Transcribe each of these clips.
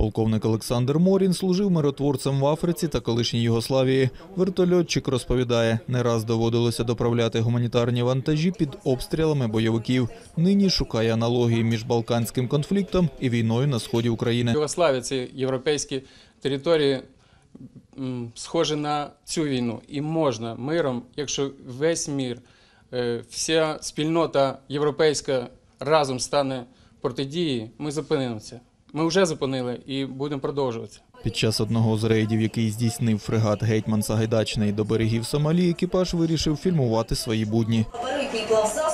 Полковник Олександр Морін служив миротворцем в Африці та колишній Югославії. Вертольотчик розповідає, не раз доводилося доправляти гуманітарні вантажі під обстрілами бойовиків. Нині шукає аналогії між балканським конфліктом і війною на сході України. Югославія це європейські території, схожі на цю війну. І можна миром, якщо весь мір, е, вся спільнота європейська разом стане протидії, ми зупинимося. Ми вже зупинили і будемо продовжувати. Під час одного з рейдів, який здійснив фрегат Гетьман Сагайдачний до берегів Сомалі, екіпаж вирішив фільмувати свої будні. Габаритні плавзасоби,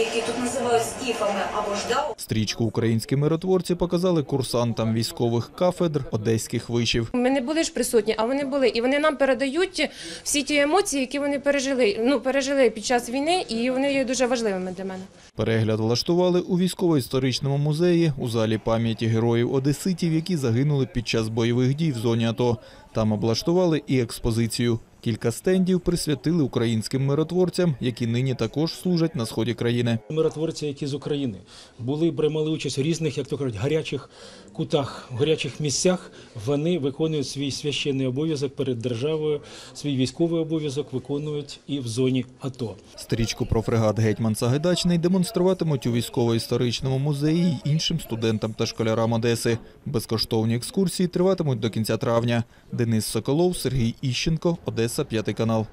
які тут називають скіфами або ж дау, Стрічку українські миротворці показали курсантам військових кафедр одеських вишів. Ми не були ж присутні, а вони були. І вони нам передають всі ті емоції, які вони пережили. Ну пережили під час війни, і вони є дуже важливими для мене. Перегляд влаштували у військово-історичному музеї у залі пам'яті героїв одеситів, які загинули під час бойових дій в зоні АТО. Там облаштували і експозицію. Кілька стендів присвятили українським миротворцям, які нині також служать на сході країни. Миротворці, які з України були приймали участь у різних, як то кажуть, гарячих кутах, в гарячих місцях. Вони виконують свій священний обов'язок перед державою, свій військовий обов'язок виконують і в зоні АТО. Стрічку про фрегат Гетьман Сагайдачний демонструватимуть у військово-історичному музеї й іншим студентам та школярам Одеси. Безкоштовні екскурсії триватимуть до кінця травня. Денис Соколов, Сергій Іщенко, Одеса, п'ятий канал.